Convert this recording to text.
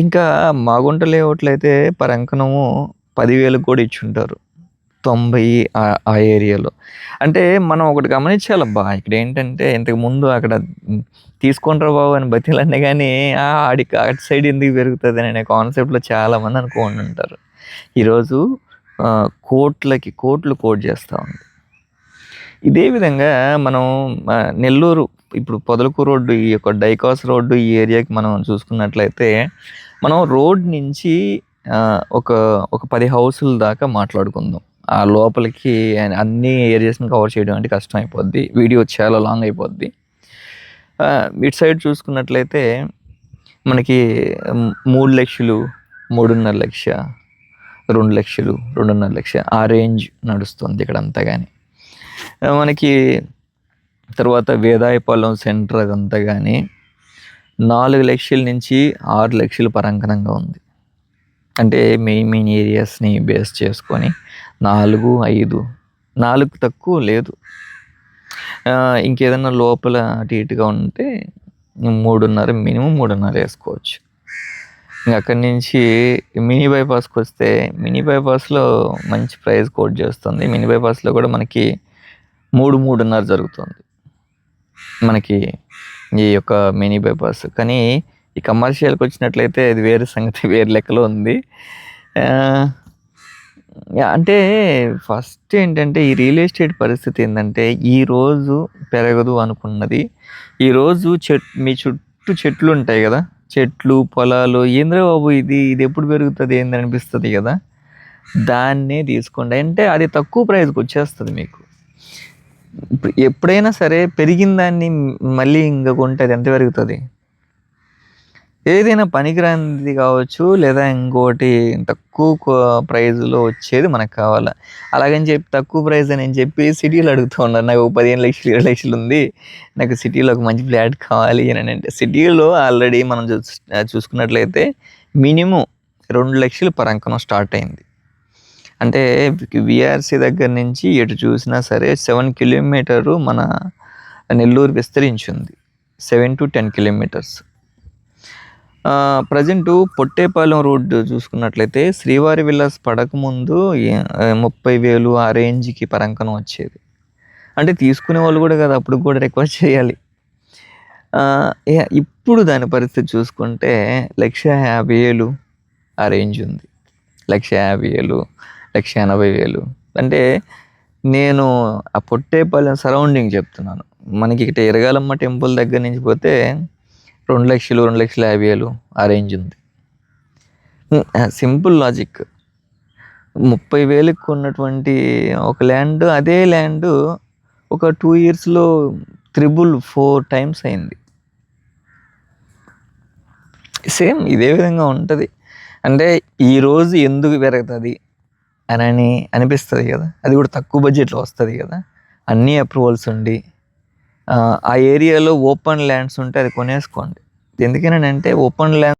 ఇంకా మాగుంట లేఅవుట్లు అయితే పర్ అంకణము 10,000కి కూడా ఇచ్చుంటారు. తొంభై ఆ ఏరియాలో. అంటే మనం ఒకటి గమనించాలబ్బా! ఇంతకు ఇంతకుముందు అక్కడ తీసుకుంటారు బాబు అని బతిమిలాడినా కానీ ఆ! ఆడికి అటు సైడ్ ఎందుకు పెరుగుతుంది అనే కాన్సెప్ట్‌లో చాలామంది అనుకోనుంటారు. ఈరోజు కోట్లకి కోట్లు కోట్ చేస్తా ఉంది. ఇదే విధంగా మనం నెల్లూరు ఇప్పుడు పొదలకూరు రోడ్డు ఈ యొక్క డైకాస్ రోడ్డు ఈ ఏరియాకి మనం చూసుకున్నట్లయితే, మనం రోడ్ నుంచి ఒక ఒక పది హౌసుల దాకా మాట్లాడుకుందాం. ఆ లోపలికి అన్ని ఏరియాస్‌ని కవర్ చేయడం అంటే కష్టం అయిపోద్ది. వీడియో చాలా లాంగ్ అయిపోద్ది. ఆహ్, ఇటు సైడ్ చూసుకున్నట్లయితే మనకి హ్మ్, 3,00,000, 3,50,000, 2,00,000, 2,50,000 ఆ రేంజ్ నడుస్తుంది ఇక్కడంతా అంతగాని మనకి తర్వాత వేదాయపాలెం సెంటర్ అదంతా గాని 4,00,000 నుంచి 6,00,000 పరంకనంగా ఉంది. అంటే మెయిన్ మెయిన్ ఏరియాస్‌ని బేస్ చేసుకొని 4, 5 4కి తక్కువ లేదు. ఇంకేదన్నా లోపల అటు ఇటుగా ఉంటే మూడున్నర మినిమం మూడున్నర వేసుకోవచ్చు ఇంక అక్కడి నుంచి మినీ బైపాస్‌కొస్తే మినీ బైపాస్‌లో మంచి ప్రైస్ కోట్ చేస్తుంది. మినీ బైపాస్‌లో కూడా మనకి 3, 3.5 జరుగుతుంది. మనకి ఈ యొక్క మినీ బైపాస్. కానీ ఈ కమర్షియల్కి వచ్చినట్లయితే అది వేరే సంగతి వేరే లెక్కలో ఉంది. అంటే ఫస్ట్ ఏంటంటే ఈ రియల్ ఎస్టేట్ పరిస్థితి ఏంటంటే ఈరోజు పెరగదు అనుకున్నది. ఈరోజు చెట్ మీ చుట్టూ చెట్లుంటాయి కదా చెట్లు, పొలాలు ఏందిరా బాబు ఇది ఇది ఎప్పుడు పెరుగుతుంది ఏంది అనిపిస్తుంది కదా దాన్నే తీసుకోండి. అంటే అది తక్కువ ప్రైస్‌కొచ్చేస్తది మీకు. ఇప్పుడు ఎప్పుడైనా సరే పెరిగిన దాన్ని మళ్ళీ ఇంకా కొంటే అది ఎంత పెరుగుతుంది ఏదైనా పనికిరానిది కావచ్చు లేదా ఇంకోటి తక్కువ ప్రైజ్లో వచ్చేది మనకు కావాలి అలాగని చెప్పి తక్కువ ప్రైజ్ అని చెప్పి సిటీలో అడుగుతూ ఉన్నారు. నాకు 15,00,000, 20,00,000 ఉంది. నాకు సిటీలో ఒక మంచి ఫ్లాట్ కావాలి అని అంటే సిటీలో ఆల్రెడీ మనం చూ చూసుకున్నట్లయితే మినిమం రెండు లక్షలు పరంకనం స్టార్ట్ అయింది. అంటే విఆర్సీ దగ్గర నుంచి ఎటు చూసినా సరే సెవెన్ కిలోమీటరు మన నెల్లూరు విస్తరించింది seven to ten kilometres. Present Pottepalem road చూసుకున్నట్లయితే శ్రీవారి విల్లాస్ పడకముందు ముప్పై వేలు ఆ రేంజ్‌కి పరంకనం వచ్చేది. అంటే తీసుకునే వాళ్ళు కూడా కదా అప్పుడు కూడా రిక్వెస్ట్ చేయాలి. ఇప్పుడు దాని పరిస్థితి చూసుకుంటే 1,50,000 ఆ రేంజ్ ఉంది. లక్ష యాభై వేలు లక్ష ఎనభై వేలు అంటే నేను ఆ పొట్టేపాలెం సరౌండింగ్ చెప్తున్నాను. మనకి ఇక్కడ ఇరగాలమ్మ టెంపుల్ దగ్గర నుంచి పోతే 2,00,000, 2,50,000 ఆ రేంజ్ ఉంది. Simple logic. 30,000కి కొన్నటువంటి ఒక ల్యాండ్ అదే ల్యాండు ఒక టూ ఇయర్స్‌లో త్రిబుల్ ఫోర్ టైమ్స్ అయింది. సేమ్ ఇదే విధంగా ఉంటుంది అంటే ఈరోజు ఎందుకు పెరుగుతుంది అని అనిపిస్తుంది కదా అది కూడా తక్కువ బడ్జెట్‌లో వస్తుంది కదా అన్ని అప్రూవల్స్ ఉండి ఆ ఏరియాలో ఓపెన్ ల్యాండ్స్ ఉంటే అది కొనేసుకోండి. ఎందుకనంటే ఓపెన్ ల్యాండ్